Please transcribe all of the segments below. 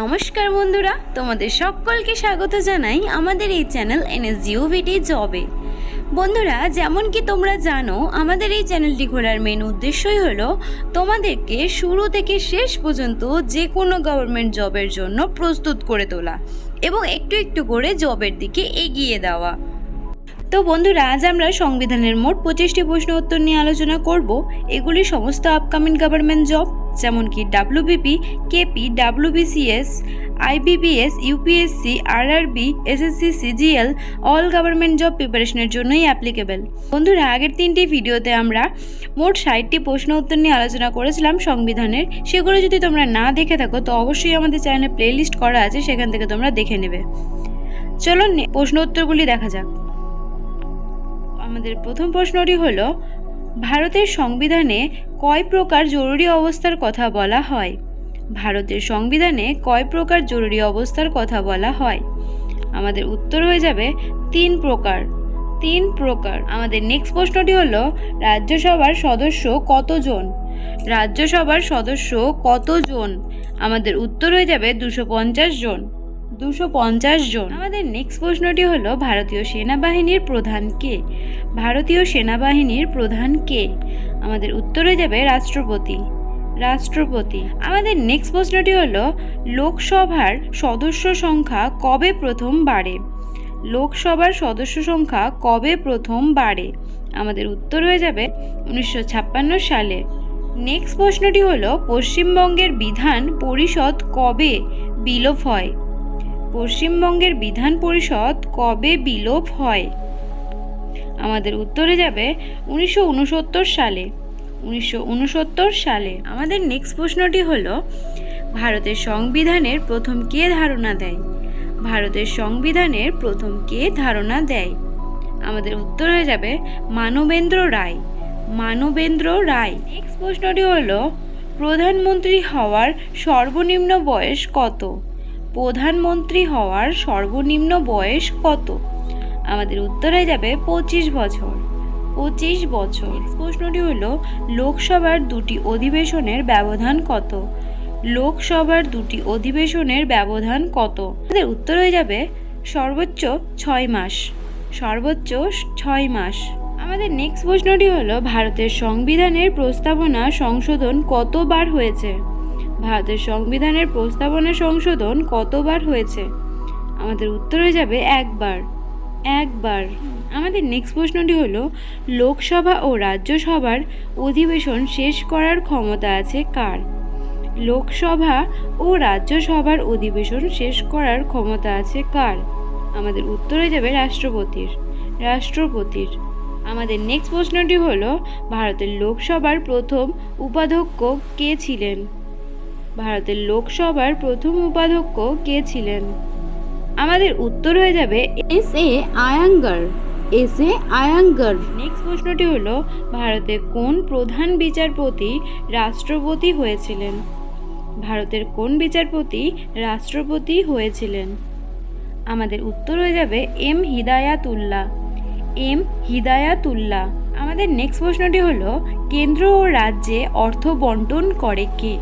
নমস্কার বন্ধুরা, তোমাদের সকলকে স্বাগত জানাই আমাদের এই চ্যানেল এনএসজিওভিটি জবে। বন্ধুরা, যেমন কি তোমরা জানো, আমাদের এই চ্যানেলটি খোলার মেন উদ্দেশ্যই হলো তোমাদেরকে শুরু থেকে শেষ পর্যন্ত যে কোনো গভর্নমেন্ট জবের জন্য প্রস্তুত করে তোলা এবং একটু একটু করে জবের দিকে এগিয়ে দেওয়া। তো বন্ধুরা, আজ আমরা সংবিধানের মোট পঁচিশটি প্রশ্ন উত্তর নিয়ে আলোচনা করব। এগুলি সমস্ত আপকামিং গভর্নমেন্ট জব যেমন কি WBP KP WBCS IBPS UPSC RRB SSC CGL all government job প্রিপারেশনের জন্যই অ্যাপ্লিকেবল বন্ধুরা, আগের তিনটি ভিডিওতে আমরা মোট ষাটটি প্রশ্ন উত্তর নিয়ে আলোচনা করেছিলাম সংবিধানের। সেগুলো যদি তোমরা না দেখে থাকো, তো অবশ্যই আমাদের চ্যানেলে প্লেলিস্ট করা আছে, সেখান থেকে তোমরা দেখে নেবে। চলো প্রশ্ন উত্তরগুলি দেখা যাক। আমাদের প্রথম প্রশ্নটি হলো ভারতের সংবিধানে কয় প্রকার জরুরি অবস্থার কথা বলা হয়? ভারতের সংবিধানে কয় প্রকার জরুরি অবস্থার কথা বলা হয়? আমাদের উত্তর হয়ে যাবে তিন প্রকার। তিন প্রকার। আমাদের নেক্সট প্রশ্নটি হলো, রাজ্যসভার সদস্য কতজন? রাজ্যসভার সদস্য কতজন? আমাদের উত্তর হয়ে যাবে দুশো পঞ্চাশ জন। দুশো পঞ্চাশ জন। আমাদের নেক্সট প্রশ্নটি হলো, ভারতীয় সেনাবাহিনীর প্রধান কে? ভারতীয় সেনাবাহিনীর প্রধান কে? আমাদের উত্তর যাবে রাষ্ট্রপতি। রাষ্ট্রপতি। আমাদের নেক্সট প্রশ্নটি হলো, লোকসভার সদস্য সংখ্যা কবে প্রথম বাড়ে? লোকসভার সদস্য সংখ্যা কবে প্রথম বাড়ে? আমাদের উত্তর হয়ে যাবে উনিশশো ছাপ্পান্ন সালে। নেক্সট প্রশ্নটি হলো, পশ্চিমবঙ্গের বিধান পরিষদ কবে বিলোপ হয়? পশ্চিমবঙ্গের বিধান পরিষদ কবে বিলোপ হয়? আমাদের উত্তরে যাবে উনিশশো উনসত্তর সালে। উনিশশো উনসত্তর সালে। আমাদের নেক্সট প্রশ্নটি হল, ভারতের সংবিধানের প্রথম কে ধারণা দেয়? ভারতের সংবিধানের প্রথম কে ধারণা দেয়? আমাদের উত্তর হয়ে যাবে মানবেন্দ্র রায়। মানবেন্দ্র রায়। নেক্সট প্রশ্নটি হল, প্রধানমন্ত্রী হওয়ার সর্বনিম্ন বয়স কত? প্রধানমন্ত্রী হওয়ার সর্বনিম্ন বয়স কত? আমাদের উত্তরে যাবে পঁচিশ বছর। পঁচিশ বছর। প্রশ্নটি হলো, লোকসভার দুটি অধিবেশনের ব্যবধান কত? লোকসভার দুটি অধিবেশনের ব্যবধান কত? আমাদের উত্তর হয়ে যাবে সর্বোচ্চ ছয় মাস। সর্বোচ্চ ছয় মাস। আমাদের নেক্সট প্রশ্নটি হলো, ভারতের সংবিধানের প্রস্তাবনা সংশোধন কতবার হয়েছে? ভারতের সংবিধানের প্রস্তাবনা সংশোধন কতবার হয়েছে? আমাদের উত্তর হয়ে যাবে একবার। একবার। আমাদের নেক্সট প্রশ্নটি হলো, লোকসভা ও রাজ্যসভার অধিবেশন শেষ করার ক্ষমতা আছে কার? লোকসভা ও রাজ্যসভার অধিবেশন শেষ করার ক্ষমতা আছে কার? আমাদের উত্তর হয়ে যাবে রাষ্ট্রপতির। রাষ্ট্রপতির। আমাদের নেক্সট প্রশ্নটি হলো, ভারতের লোকসভার প্রথম উপাধ্যক্ষ কে ছিলেন? ভারতের লোকসভার প্রথম উপাধ্যক্ষ কে ছিলেন? আমাদের উত্তর হয়ে যাবে S A Ayyangar. S A Ayyangar. Next প্রশ্নটি হলো, ভারতে কোন প্রধান বিচারপতি রাষ্ট্রপতি হয়েছিলেন? ভারতের কোন বিচারপতি রাষ্ট্রপতি হয়েছিলেন? আমাদের উত্তর হয়ে যাবে এম হিদায়াতুল্লাহ। এম হিদায়াতুল্লাহ। আমাদের নেক্সট প্রশ্নটি হলো, কেন্দ্র ও রাজ্যে অর্থ বন্টন করে কে?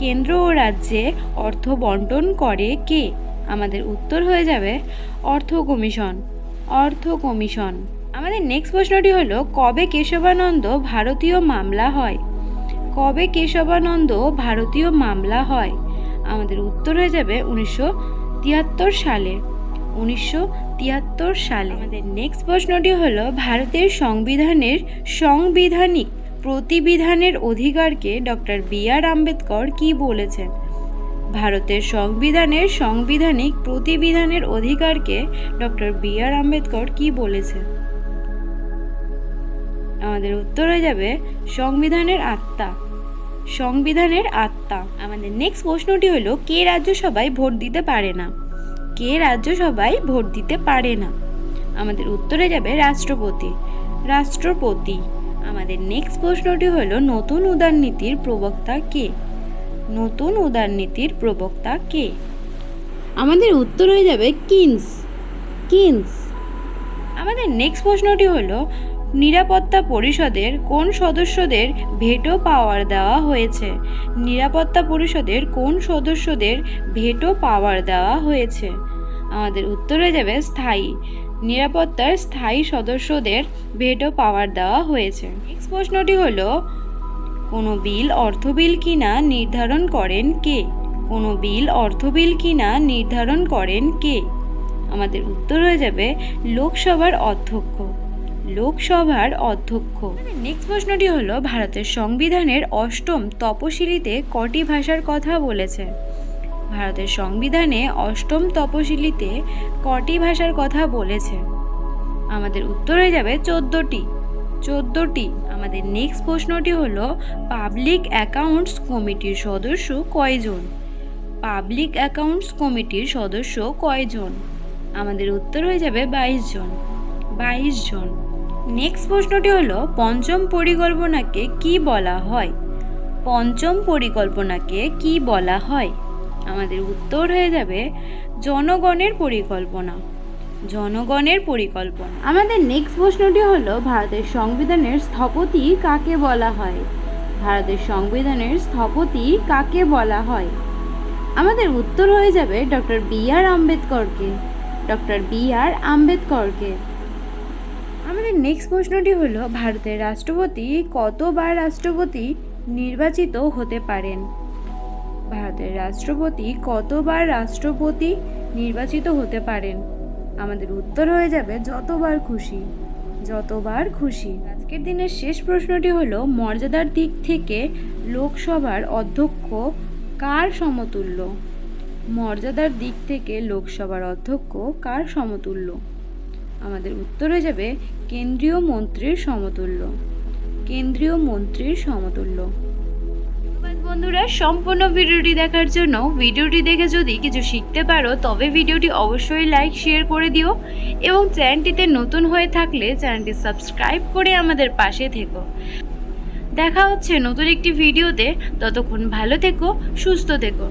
কেন্দ্র ও রাজ্যে অর্থ বন্টন করে কে? আমাদের উত্তর হয়ে যাবে অর্থ কমিশন। অর্থ কমিশন। আমাদের নেক্সট প্রশ্নটি হলো, কবে কেশবানন্দ ভারতীয় মামলা হয়? কবে কেশবানন্দ ভারতীয় মামলা হয়? আমাদের উত্তর হয়ে যাবে উনিশশো তিয়াত্তর সালে। উনিশশো তিয়াত্তর সালে। আমাদের নেক্সট প্রশ্নটি হলো, ভারতের সংবিধানের সাংবিধানিক প্রতিবিধানের অধিকারকে ডক্টর বি আর আম্বেদকর কি বলেছেন? ভারতের সংবিধানের সাংবিধানিক প্রতিবিধানের অধিকারকে ডক্টর বি আর আম্বেদকর কি বলেছেন? আমাদের উত্তর হয়ে যাবে, সংবিধানের আত্মা। সংবিধানের আত্মা। আমাদের নেক্সট প্রশ্নটি হলো, কে রাজ্যসভায় ভোট দিতে পারে না? কে রাজ্যসভায় ভোট দিতে পারে না? আমাদের উত্তরে যাবে রাষ্ট্রপতি। রাষ্ট্রপতি। আমাদের নেক্সট প্রশ্নটি হলো নতুন উদারনীতির প্রবক্তা কে? নতুন উদারনীতির প্রবক্তা কে? আমাদের উত্তর হয়ে যাবে কিনস। কিনস। আমাদের নেক্সট প্রশ্নটি হলো নিরাপত্তা পরিষদের কোন সদস্যদের ভেটো পাওয়ার দেওয়া হয়েছে? নিরাপত্তা পরিষদের কোন সদস্যদের ভেটো পাওয়ার দেওয়া হয়েছে? আমাদের উত্তর হয়ে যাবে স্থায়ী। নিরাপত্তার স্থায়ী সদস্যদের ভেটো পাওয়ার দেওয়া হয়েছে। নেক্সট প্রশ্নটি হলো, কোনো বিল, অর্থ বিল কিনা নির্ধারণ করেন কে? কোনো বিল, অর্থ বিল কিনা নির্ধারণ করেন কে? আমাদের উত্তর হয়ে যাবে, লোকসভার অধ্যক্ষ। লোকসভার অধ্যক্ষ। নেক্সট প্রশ্নটি হলো, ভারতের সংবিধানের অষ্টম তপশিলিতে কটি ভাষার কথা বলেছে? ভারতের সংবিধানে অষ্টম তপশিলিতে কটি ভাষার কথা বলেছে? আমাদের উত্তর হয়ে যাবে চোদ্দোটি। চোদ্দোটি। আমাদের নেক্সট প্রশ্নটি হলো পাবলিক অ্যাকাউন্টস কমিটির সদস্য কয়জন? পাবলিক অ্যাকাউন্টস কমিটির সদস্য কয়জন? আমাদের উত্তর হয়ে যাবে বাইশ জন বাইশ জন নেক্সট প্রশ্নটি হলো, পঞ্চম পরিকল্পনাকে কি বলা হয়? পঞ্চম পরিকল্পনাকে কি বলা হয়? আমাদের উত্তর হয়ে যাবে জনগণের পরিকল্পনা। জনগণের পরিকল্পনা। আমাদের নেক্সট প্রশ্নটি হলো ভারতের সংবিধানের স্থপতি কাকে বলা হয়? ভারতের সংবিধানের স্থপতি কাকে বলা হয়? আমাদের উত্তর হয়ে যাবে ডক্টর বি আর আম্বেদকরকে। ডক্টর বি আর আম্বেদকরকে। আমাদের নেক্সট প্রশ্নটি হলো ভারতের রাষ্ট্রপতি কতবার রাষ্ট্রপতি নির্বাচিত হতে পারেন? ভারতের রাষ্ট্রপতি কতবার রাষ্ট্রপতি নির্বাচিত হতে পারেন? আমাদের উত্তর হয়ে যাবে যতবার খুশি। যতবার খুশি। আজকের দিনের শেষ প্রশ্নটি হলো, মর্যাদার দিক থেকে লোকসভার অধ্যক্ষ কার সমতুল্য? মর্যাদার দিক থেকে লোকসভার অধ্যক্ষ কার সমতুল্য? আমাদের উত্তর হয়ে যাবে, কেন্দ্রীয় মন্ত্রীর সমতুল্য। কেন্দ্রীয় মন্ত্রীর সমতুল্য। বন্ধুরা, সম্পূর্ণ ভিডিওটি দেখার জন্য ভিডিওটি দেখে যদি কিছু শিখতে পারো, তবে ভিডিওটি অবশ্যই লাইক, শেয়ার করে দিও এবং চ্যানেলটিতে নতুন হয়ে থাকলে চ্যানেলটি সাবস্ক্রাইব করে আমাদের পাশে থেকো। দেখা হচ্ছে নতুন একটি ভিডিওতে। ততক্ষণ ভালো থেকো, সুস্থ থেকো।